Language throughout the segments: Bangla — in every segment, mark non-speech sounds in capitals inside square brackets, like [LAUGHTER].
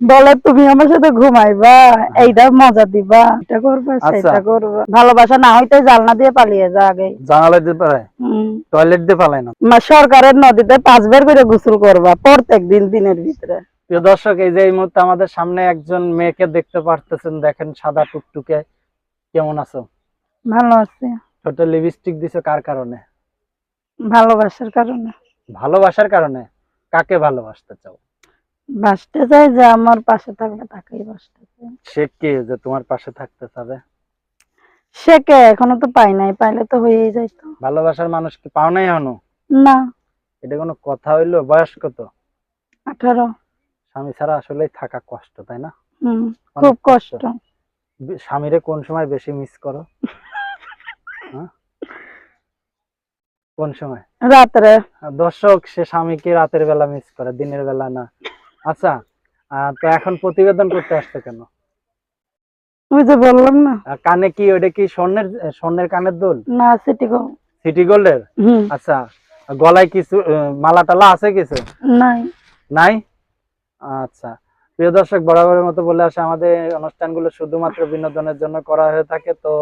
বলে তুমি আমার সাথে ঘুমাইবা? এইটা মজা দিবা। এটা করবা আচ্ছা। সেটা করবা। ভালোবাসা না হইতে জালনা দিয়ে পালিয়ে যা আগে। জানালা পারে হুম। টয়লেট দিয়ে পালায় না? মা সরকারের নদীতে পাঁচবার করে গোসল করবা প্রত্যেক দিন দিনের ভিতরে। প্রিয় দর্শক এই যে এই মুহূর্তে আমাদের সামনে একজন মেয়েকে দেখতে পারতেছেন দেখেন সাদা টুকটুকে। কেমন আছো? ভালো আছি। ছোট লিপস্টিক দিছো কার কারণে? ভালোবাসার কারণে। ভালোবাসার কারণে? কাকে ভালোবাসতে চাও? বাসতে চাই যে আমার পাশে থাকবে তাকেই বাসতে চাই সে কে যে তোমার পাশে থাকতে চাবে? সে কে? এখনও তো পাই নাই পাইলে তো হয়েই যাইতো। ভালোবাসার মানুষ কি পাও নাই হনো না। এটা কোনো কথা হইল? বয়স কত? আঠারো। স্বামী ছাড়া আসলে থাকা কষ্ট তাই না? হম খুব কষ্ট। স্বামীরে কোন সময় বেশি মিস করো? [LAUGHS] হ্যাঁ? কোন সময়? রাত্রে। দর্শক সে স্বামীকে রাতের বেলা মিস করে দিনের বেলা না। আচ্ছা তো এখন প্রতিবেদন করতে আসতে কেন? ওই যে বললাম না। কানে কি ওটা কি স্বর্ণের স্বর্ণের কানের দুল? না সিটি গো সিটি গোল্ডের? আচ্ছা গলায় কিছু মালা টালা আছে কিছু? নাই। নাই? আচ্ছা প্রিয় দর্শক বরাবরের মতো বলে আসে আমাদের অনুষ্ঠানগুলো শুধুমাত্র বিনোদনের জন্য করা হয়ে থাকে তো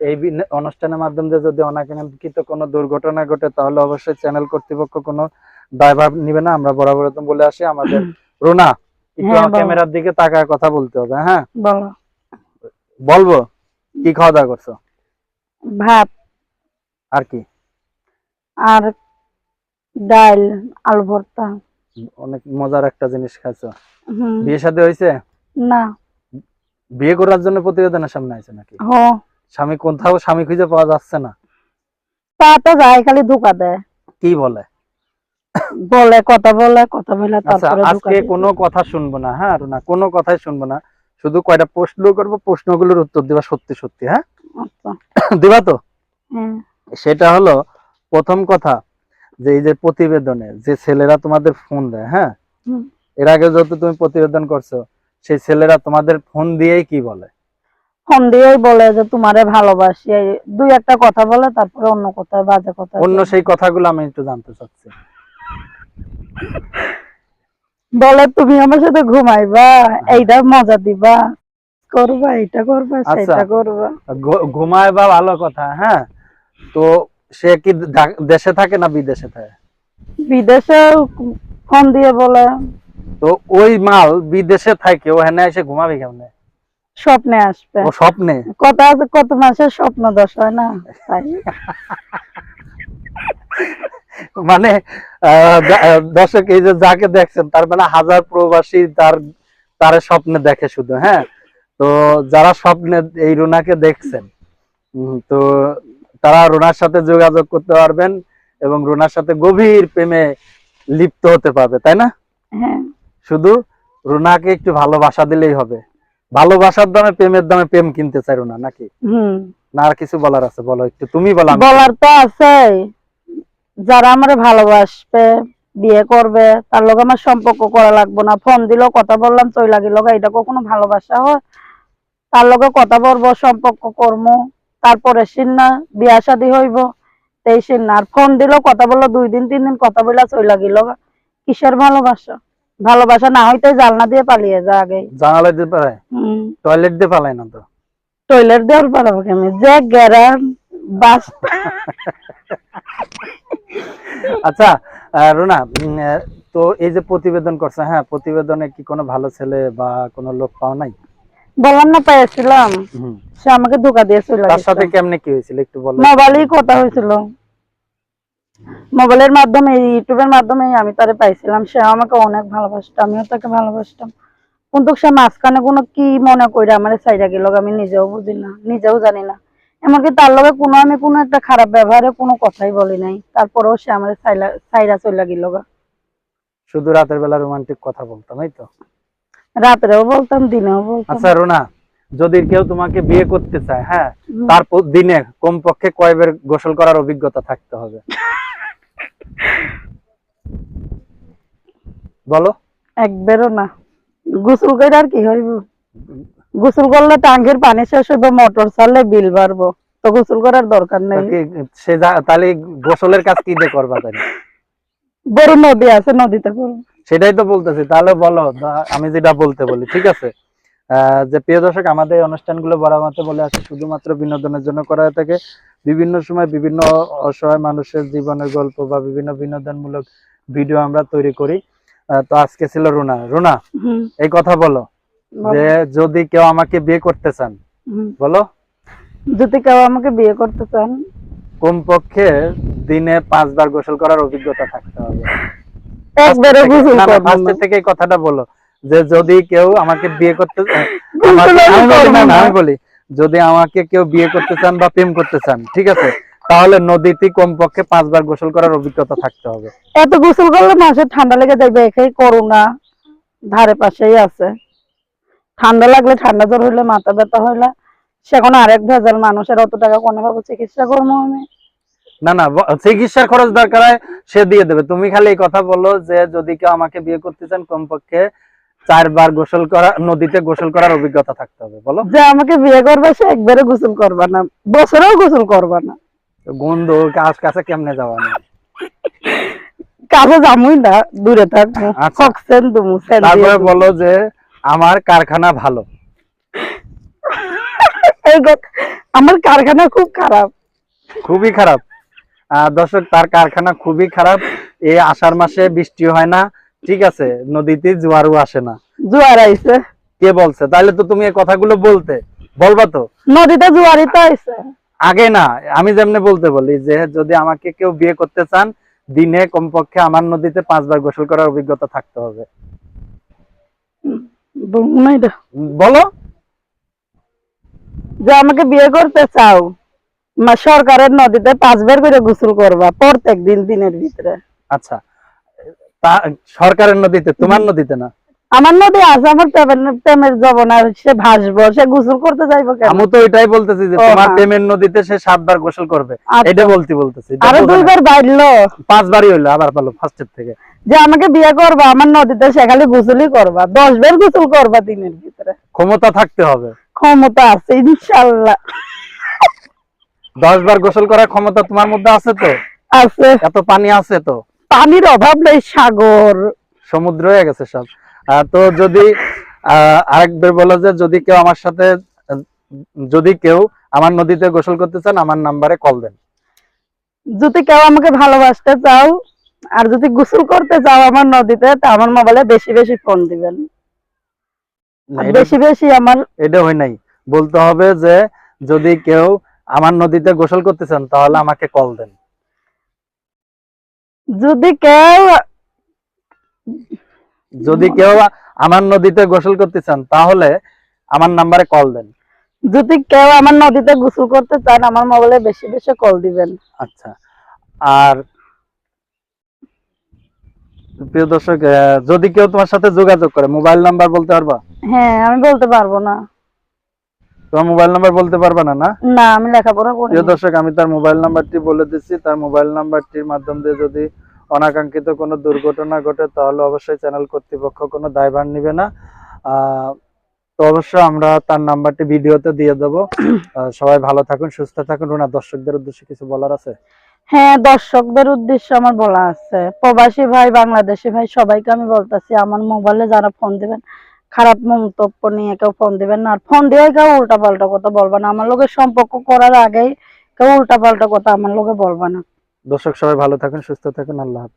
এই অনুষ্ঠানের মাধ্যমে যদি অনাকাঙ্ক্ষিত কোনো দুর্ঘটনা ঘটে তাহলে অবশ্যই চ্যানেল কর্তৃপক্ষ কোনো দায়ভার নিবে না। আমরা বরাবর বলে আসি আমাদের রুনা হ্যাঁ, ক্যামেরার দিকে তাকায় কথা বলতে হবে হ্যাঁ? বলব? কি খাওয়া দাওয়া করছ? ভাত। আর কি? আর ডাল আলু ভর্তা। অনেক মজার একটা জিনিস খাইছো। বিয়ে শাদী হয়েছে না। বিয়ে করার জন্য প্রতিবেদনের সামনে আছে নাকি? স্বামী কোথাও স্বামী খুঁজে পাওয়া যাচ্ছে না। তা তো যায় খালি ধোকা দেয়। কি বলে? বলে কথা বলে কথা বলে আচ্ছা তারপরে আজকে কোনো কথা শুনব না হ্যাঁ না কোনো কথাই শুনব না। শুধু কয়টা প্রশ্ন করব প্রশ্নগুলোর উত্তর দিবা সত্যি সত্যি হ্যাঁ? আচ্ছা। [COUGHS] দিবা তো? হ্যাঁ সেটা হলো প্রথম কথা যে এই যে প্রতিবেদনে যে ছেলেরা তোমাদের ফোন দেয় হ্যাঁ? এর আগে যত তুমি প্রতিবেদন করছ সেই ছেলেরা তোমাদের ফোন দিয়েই কি বলে? ফোন দিয়েই বলে যে তোমারে ভালোবাসি। দুই একটা কথা বলে তারপরে অন্য কথায় বাজে কথা অন্য সেই কথাগুলো আমি একটু জানতে চাচ্ছি। বলে তুমি আমার সাথে ঘুমাইবা এইটা মজা দিবা। করবা এটা করবা আচ্ছা। সেটা করবা। ঘু- ঘুমায় বা ভালো কথা হ্যাঁ? তো সে কি দেশে থাকে না বিদেশে থাকে? বিদেশে ফোন দিয়ে বলে। তো ওই মাল বিদেশে থাকে ওখানে এসে ঘুমাবে কেমনে? স্বপ্নে আসবে। ও স্বপ্নে? কথা আছে কত মাসের স্বপ্ন দশ হয় না? তাই [LAUGHS] মানে দর্শক এই যে যাকে দেখছেন তার মানে হাজার প্রবাসী তার তার স্বপ্নে দেখে শুধু হ্যাঁ? তো যারা স্বপ্নে এই রুনাকে দেখছেন তো তারা রুনার সাথে যোগাযোগ করতে পারবেন এবং রুনার সাথে গভীর প্রেমে লিপ্ত হতে পারবে তাই না? হ্যাঁ। শুধু রুনাকে একটু ভালোবাসা দিলেই হবে। ভালোবাসার দামে প্রেমের দামে প্রেম কিনতে চাই রুনা নাকি? হুম। না আর কিছু বলার আছে? বলো একটু তুমি বলো। বলার তো আছে যারা আমার ভালোবাসবে বিয়ে করবে তার লগে আমার সম্পর্ক করা লাগবে না। ফোন দিল কথা বললাম চই লাগিল এটা কখনো ভালোবাসা হয়? তার লগে কথা বলব সম্পর্ক করব তারপরে সিন্না বিয়া শাদি হইব। তেই সিন্না। আর ফোন দিল কথা বলল দুই দিন তিন দিন কথা বললা চই লাগিল কিসের ভালোবাসা? ভালোবাসা না হইতে জালনা দিয়ে পালিয়ে যা আগে। জানালা দিয়ে হম। টয়লেট দিয়ে পালায় না তো? টয়লেট দেওয়ার পারব কেমনি? যে গ্যারান বাস [LAUGHS] আচ্ছা রুনা তো এই যে প্রতিবেদন করছে হ্যাঁ প্রতিবেদনে কি কোনো ভালো ছেলে বা কোনো লোক পাও নাই? বললাম না পেয়েছিলাম হুম। সে আমাকে ধোকা দিয়ে চলে তার সাথে কেমনে কি হয়েছিল একটু বলো। মোবাইলেই কথা হয়েছিল। মোবাইলের মাধ্যমে ইউটিউবের মাধ্যমে আমি তারে পাইছিলাম। সে আমাকে অনেক ভালোবাসতো আমিও তাকে ভালোবাসতাম। কিন্তু সে মাঝখানে কোনো কি মনে করে আমার সাইডা গেল আমি নিজেও বুঝি না নিজেও জানি না। এমনকি তার লগে কোনো আমি কোনো একটা খারাপ ব্যবহারে কোনো কথাই বলি নাই। তারপরেও সে আমার সাইডা চলে গেল শুধু রাতের বেলা রোমান্টিক কথা বলতাম এই তো? রাত্রেও বলতাম দিনেও বলতাম। আচ্ছা রুনা যদি কেউ তোমাকে বিয়ে করতে চায় হ্যাঁ। তার দিনে কমপক্ষে কয়বার গোসল করার অভিজ্ঞতা থাকতে হবে। [LAUGHS] বলো। একবারও না। গোসল করে আর কি হইব? গোসল করলে টাঙ্গের পানি শেষ হইব মোটর চাললে বিল বাড়বো। তো গোসল করার দরকার নেই। সে তাহলে গোসলের কাজ কি দিয়ে করবা তাহলে? বড় নদী আছে নদীতে করব। সেটাই তো বলতেছি তাহলে বলো আমি যেটা বলতে বলি ঠিক আছে? যে প্রিয় দর্শক আমাদের এই অনুষ্ঠানগুলো বরাবরতে বলে আছে শুধুমাত্র বিনোদনের জন্য করা হয়ে থাকে। বিভিন্ন সময় বিভিন্ন অসহায় মানুষের জীবনের গল্প বা বিভিন্ন বিনোদনমূলক ভিডিও আমরা তৈরি করি। তো আজকে ছিল রুনা। রুনা এই কথা বলো। যে যদি কেউ আমাকে বিয়ে করতে চান বলো। যদি কেউ আমাকে বিয়ে করতে চান। কমপক্ষে দিনে পাঁচবার গোসল করার অভিজ্ঞতা থাকতে হবে। একবারে গোসল না, না, করব first না। এর থেকে কথাটা বলো। যে যদি কেউ আমাকে বিয়ে করতে আমি বলি যদি আমাকে কেউ বিয়ে চান বা প্রেম করতে চান ঠিক আছে? তাহলে নদীতে কমপক্ষে পাঁচবার গোসল করার অভিজ্ঞতা থাকতে হবে। এত গোসল করলে মানুষের ঠান্ডা লেগে যাবে একাই করোনা ধারে পাশেই আছে। ঠান্ডা লাগলে ঠান্ডা জ্বর হইলে মাথা ব্যথা হইলে সেখানে আরেক ভেজাল মানুষের অত টাকা কোনে ভাবে চিকিৎসা করব আমি। না না চিকিৎসার খরচ দরকার হয় সে দিয়ে দেবে। তুমি খালি এই কথা বলো যে যদি কেউ আমাকে বিয়ে করতে চান কমপক্ষে চারবার গোসল করা নদীতে গোসল করার অভিজ্ঞতা থাকতে হবে বলো। যে আমাকে বিয়ে করবে সে একবারে গোসল করবা না। বছরেও গোসল করবা না। গন্ধ কাজ কাছে কেমনে যাওয়া না কাছে জামুই না দূরে থাকব আচ্ছা। তারপরে বলো যে আমার কারখানা ভালো। এই আমার কারখানা খুব খারাপ। খুবই খারাপ। দর্শক তার কারখানা খুবই খারাপ। এই আষাঢ় মাসে বৃষ্টি হয় না ঠিক আছে? নদীতে জোয়ারও আসে না। জোয়ার আইছে। কে বলছে? তাহলে তো তুমি এই কথাগুলো বলতে। বলবা তো? নদীতে জোয়ারই তো আইছে। আগে না আমি যেমনি বলতে বলি যে যদি আমাকে কেউ বিয়ে করতে চান দিনে কমপক্ষে আমার নদীতে পাঁচবার গোসল করার অভিজ্ঞতা থাকতে হবে। বলো। যে আমাকে বিয়ে করতে চাও সরকারের নদীতে পাঁচবার করে গোসল করবা প্রত্যেক দিন দিনের ভিতরে। আচ্ছা সরকারের নদীতে তোমার নদীতে না? আমার নদী আছে আমার প্রেমের জবনা সে ভাসবো সে গোসল করতে যাইবো কেন? আমি তো এটাই বলতেছি যে তোমার। প্রেমের নদীতে সে সাতবার গোসল করবে। আচ্ছা। এটা বলতে বলতেছি আরও দুইবার বাইরলো। পাঁচবারই হইল আবার পালো ফার্স্টের থেকে। যে আমাকে বিয়ে করবা আমার নদীতে সে খালি গোসলই করবা। দশ বার গোসল করবা দিনের ভিতরে। ক্ষমতা থাকতে হবে। ক্ষমতা আছে ইনশাল্লাহ। দশ বার গোসল করার ক্ষমতা তোমার মধ্যে আছে তো? আছে। এত পানি আছে তো? পানির অভাব নেই সাগর। সমুদ্র হয়ে গেছে সব। তো যদি আরেকবার বলো যে যদি কেউ আমার সাথে যদি কেউ আমার নদীতে গোসল করতে চান আমার নাম্বারে কল দেন। যদি কেউ আমাকে ভালোবাসতে চাও আর যদি গোসল করতে চাও আমার নদীতে তা আমার মোবাইলে বেশি বেশি ফোন দিবেন। বেশি বেশি আমার এটা হয় নাই। বলতে হবে যে যদি কেউ আমার নদীতে গোসল করতে চান তাহলে আমাকে কল দেন। যদি কেউ যদি কেউ আমার নদীতে গোসল করতে চান তাহলে আমার নাম্বারে কল দেন। যদি কেউ আমার নদীতে গোসল করতে চান আমার মোবাইলে বেশি বেশি কল দিবেন। আচ্ছা। আর প্রিয় দর্শক যদি কেউ তোমার সাথে যোগাযোগ করে মোবাইল নাম্বার বলতে পারবা? হ্যাঁ আমি বলতে পারব না। তোমার মোবাইল নাম্বার বলতে পারবা না না? না আমি লেখাপড়া করি প্রিয় দর্শক আমি তার মোবাইল নাম্বারটি বলে দিচ্ছি। তার মোবাইল নাম্বারটির মাধ্যম দিয়ে যদি অনাকাঙ্ক্ষিত কোনো দুর্ঘটনা ঘটে তাহলে অবশ্যই চ্যানেল কর্তৃপক্ষ কোনো দায়ভার নিবে না। তো অবশ্যই আমরা তার নাম্বারটি ভিডিওতে দিয়ে দেবো। সবাই ভালো থাকুন সুস্থ থাকুন। রুনা দর্শকদের উদ্দেশ্যে কিছু বলার আছে? হ্যাঁ দর্শকদের উদ্দেশ্যে আমার বলা আছে। প্রবাসী ভাই, বাংলাদেশি ভাই, সবাইকে আমি বলতেছি, আমার মোবাইলে যারা ফোন দিবেন, খারাপ মন্তব্য নিয়ে কেউ ফোন দিবেন না। আর ফোন দিয়ে কেউ উল্টা পাল্টা কথা বলবে না। আমার লোকের সম্পর্ক করার আগেই কেউ উল্টা পাল্টা কথা আমার লোকে বলবে না। দর্শক সবাই ভালো থাকেন, সুস্থ থাকেন, আল্লাহ